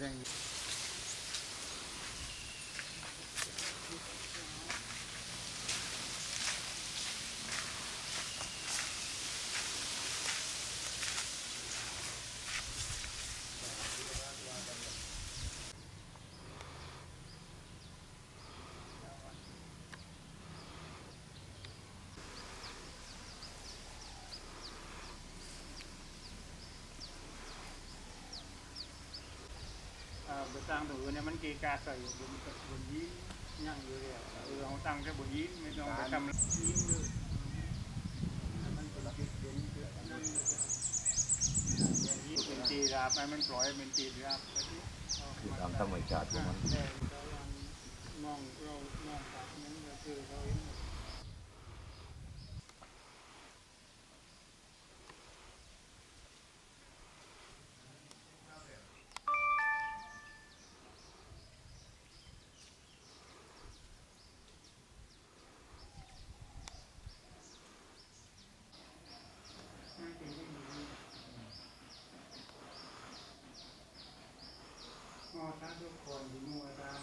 Thank you. สร้างตัวอื่นเนี่ยมันเกะกะใส่อยู่บนบนยีนย่างอยู่เลยเออเอาตั้งแค่บนยีนไม่ต้องไปทำยี้เลยมันเป็นจุดเด่นเพื่อนั่นเลยยี้เป็นตีราบให้มันปล่อยเป็นตีราบคือตามธรรมชาติของมันแต่เรายังมองเรามองจากนั้นก็คือเราเห็น อ๋อถ้าทุกคนที่มัวตาม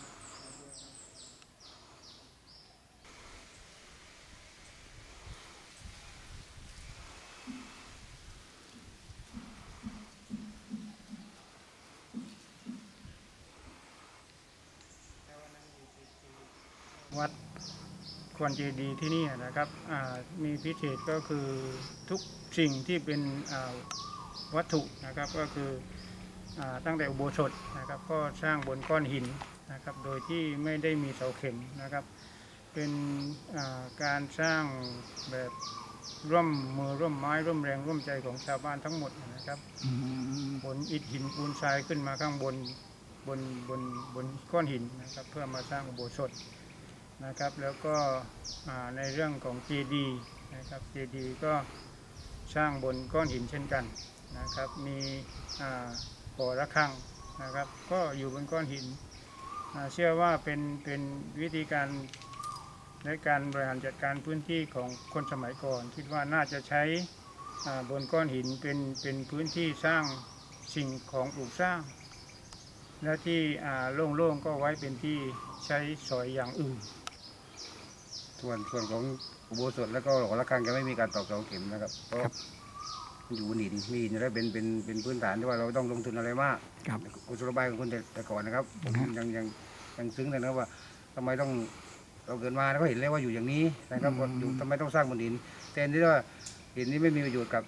วัดควรเจดีที่นี่นะครับมีพิเศษก็คือทุกสิ่งที่เป็นวัตถุนะครับก็คือ ตั้งแต่อุโบสถนะครับก็สร้างบนก้อนหินนะครับโดยที่ไม่ได้มีเสาเข็มนะครับ เป็นอ่าการสร้างแบบร่วมมือร่วมไม้ร่วมแรงร่วมใจของชาวบ้านทั้งหมดนะครับบนอิฐหินปูนทรายขึ้นมาข้างบนบนบนบนก้อนหินนะครับเพื่อมาสร้างอุโบสถนะครับ แล้วก็อ่าในเรื่องของเจดีย์นะครับเจดีย์ก็สร้างบนก้อนหินเช่นกันนะครับ มี อ่าบ่อระฆังนะครับ ก็อยู่บนก้อนหินอ่าเชื่อว่าเป็นเป็นวิธีการในการบริหารจัดการพื้นที่ของคนสมัยก่อน คิดว่าน่าจะใช้อ่าบนก้อนหินเป็นเป็นพื้นที่สร้างสิ่งของปลูกสร้าง และที่อ่าโล่งๆก็ไว้เป็นที่ใช้สอยอย่างอื่น ส่วนส่วนของอุโบสถแล้วก็หอระฆังจะไม่มีการตอกเสาเข็มนะครับเพราะมัน อยู่บนหินมีหินแล้วเป็นเป็นเป็นพื้นฐานที่ว่าเราไม่ต้องลงทุนอะไรมากครับกุศโลบายของคนแต่แต่ก่อนนะครับผมอือฮะยังยังยังซึ้งเลยนะว่าทำไมต้องเราเกิดมาแล้วก็เห็นแล้วว่าอยู่อย่างนี้นะครับว่าอยู่ทำไมต้องสร้างบนหินแทนที่ว่าหินนี้ไม่มีประโยชน์กับ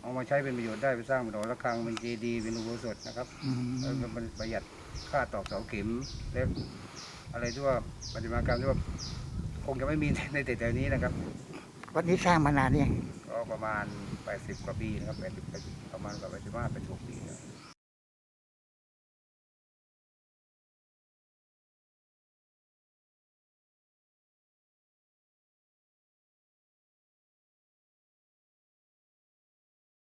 เอามาใช้เป็นประโยชน์ได้ไปสร้างเป็นหอระฆังเป็นเจดีย์เป็นอุโบสถนะครับอืมแล้วก็มันประหยัดค่าตอกเสาเข็มและอะไรที่ว่าปฏิมากรรมที่ว่าคงจะไม่มีในแต่แต่นี้นะครับวัดนี้สร้างมานานเนี่ยงก็ ประมาณ 80 กว่าปีนะครับ80ประมาณกับ85 86ปีนะ